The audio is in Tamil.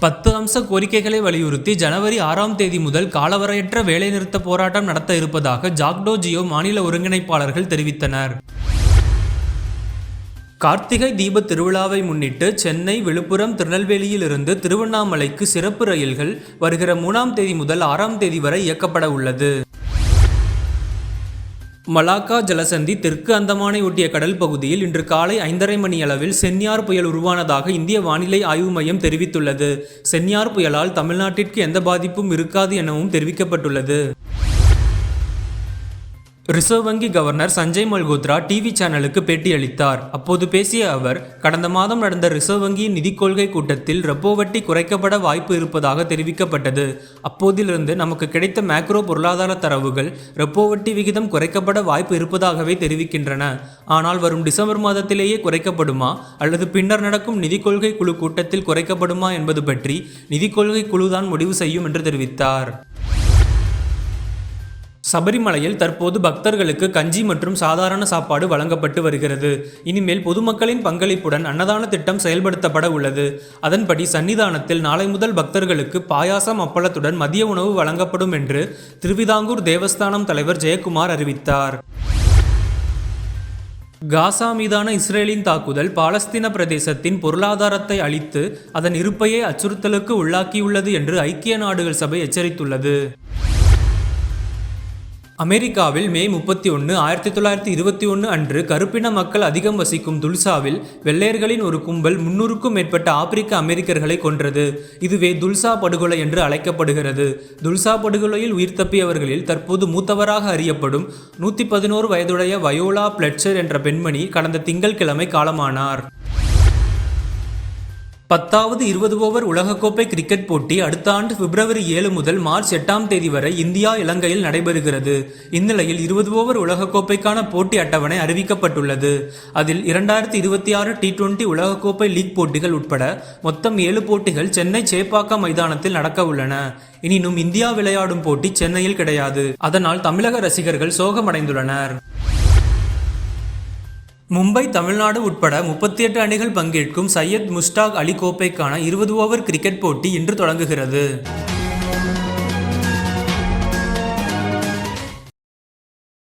பத்து அம்ச கோரிக்கைகளை வலியுறுத்தி ஜனவரி ஆறாம் தேதி முதல் காலவரையற்ற வேலைநிறுத்த போராட்டம் நடத்த இருப்பதாக ஜாக்டோ ஜியோ மாநில ஒருங்கிணைப்பாளர்கள் தெரிவித்தனர். கார்த்திகை தீப திருவிழாவை முன்னிட்டு சென்னை விழுப்புரம் திருநெல்வேலியிலிருந்து திருவண்ணாமலைக்கு சிறப்பு ரயில்கள் வருகிற மூணாம் தேதி முதல் ஆறாம் தேதி வரை இயக்கப்பட உள்ளது. மலாக்கா ஜலசந்தி தெற்கு அந்தமானை ஒட்டிய கடல் பகுதியில் இன்று காலை ஐந்தரை மணி அளவில் சென்யார் புயல் உருவானதாக இந்திய வானிலை ஆய்வு மையம் தெரிவித்துள்ளது. சென்யார் புயலால் தமிழ்நாட்டிற்கு எந்த பாதிப்பும் இருக்காது எனவும் தெரிவிக்கப்பட்டுள்ளது. ரிசர்வ் வங்கி கவர்னர் சஞ்சய் மல்கோத்ரா டிவி சேனலுக்கு பேட்டியளித்தார். அப்போது பேசிய அவர் கடந்த மாதம் நடந்த ரிசர்வ் வங்கியின் நிதிக் கொள்கை கூட்டத்தில் ரெப்போ வட்டி குறைக்கப்பட வாய்ப்பு இருப்பதாக தெரிவிக்கப்பட்டது. அப்போதிலிருந்து நமக்கு கிடைத்த மேக்ரோ பொருளாதார தரவுகள் ரெப்போ வட்டி விகிதம் குறைக்கப்பட வாய்ப்பு இருப்பதாகவே தெரிவிக்கின்றன. ஆனால் வரும் டிசம்பர் மாதத்திலேயே குறைக்கப்படுமா அல்லது பின்னர் நடக்கும் நிதிக் கொள்கை குழு கூட்டத்தில் குறைக்கப்படுமா என்பது பற்றி நிதிக் கொள்கை குழுதான் முடிவு செய்யும் என்று தெரிவித்தார். சபரிமலையில் தற்போது பக்தர்களுக்கு கஞ்சி மற்றும் சாதாரண சாப்பாடு வழங்கப்பட்டு வருகிறது. இனிமேல் பொதுமக்களின் பங்களிப்புடன் அன்னதான திட்டம் செயல்படுத்தப்பட உள்ளது. அதன்படி சன்னிதானத்தில் நாளை முதல் பக்தர்களுக்கு பாயாசம் அப்பளத்துடன் மதிய உணவு வழங்கப்படும் என்று திருவிதாங்கூர் தேவஸ்தானம் தலைவர் ஜெயக்குமார் அறிவித்தார். காசா மீதான இஸ்ரேலின் தாக்குதல் பாலஸ்தீன பிரதேசத்தின் பொருளாதாரத்தை அழித்து அதன் இருப்பையே அச்சுறுத்தலுக்கு உள்ளாக்கியுள்ளது என்று ஐக்கிய நாடுகள் சபை எச்சரித்துள்ளது. அமெரிக்காவில் மே முப்பத்தி ஒன்று ஆயிரத்தி தொள்ளாயிரத்தி இருபத்தி ஒன்று அன்று கருப்பின மக்கள் அதிகம் வசிக்கும் துல்சாவில் வெள்ளையர்களின் ஒரு கும்பல் முன்னூறுக்கும் மேற்பட்ட ஆப்பிரிக்க அமெரிக்கர்களை கொன்றது. இதுவே துல்சா படுகொலை என்று அழைக்கப்படுகிறது. துல்சா படுகொலையில் உயிர் தப்பியவர்களில் தற்போது மூத்தவராக அறியப்படும் நூற்றி பதினோரு வயதுடைய வயோலா பிளட்சர் என்ற பெண்மணி கடந்த திங்கள்கிழமை காலமானார். பத்தாவது இருபது ஓவர் உலகக்கோப்பை கிரிக்கெட் போட்டி அடுத்த ஆண்டு பிப்ரவரி ஏழு முதல் மார்ச் எட்டாம் தேதி வரை இந்தியா இலங்கையில் நடைபெறுகிறது. இந்நிலையில் இருபது ஓவர் உலகக்கோப்பைக்கான போட்டி அட்டவணை அறிவிக்கப்பட்டுள்ளது. அதில் இரண்டாயிரத்தி இருபத்தி ஆறு டி டுவெண்டி உலகக்கோப்பை லீக் போட்டிகள் உட்பட மொத்தம் ஏழு போட்டிகள் சென்னை சேப்பாக்கம் மைதானத்தில் நடக்க உள்ளன. எனினும் இந்தியா விளையாடும் போட்டி சென்னையில் கிடையாது. அதனால் தமிழக ரசிகர்கள் சோகமடைந்துள்ளனர். மும்பை தமிழ்நாடு உட்பட முப்பத்தி எட்டு அணிகள் பங்கேற்கும் சையத் முஸ்டாக் அலி கோப்பைக்கான இருபது ஓவர் கிரிக்கெட் போட்டி இன்று தொடங்குகிறது.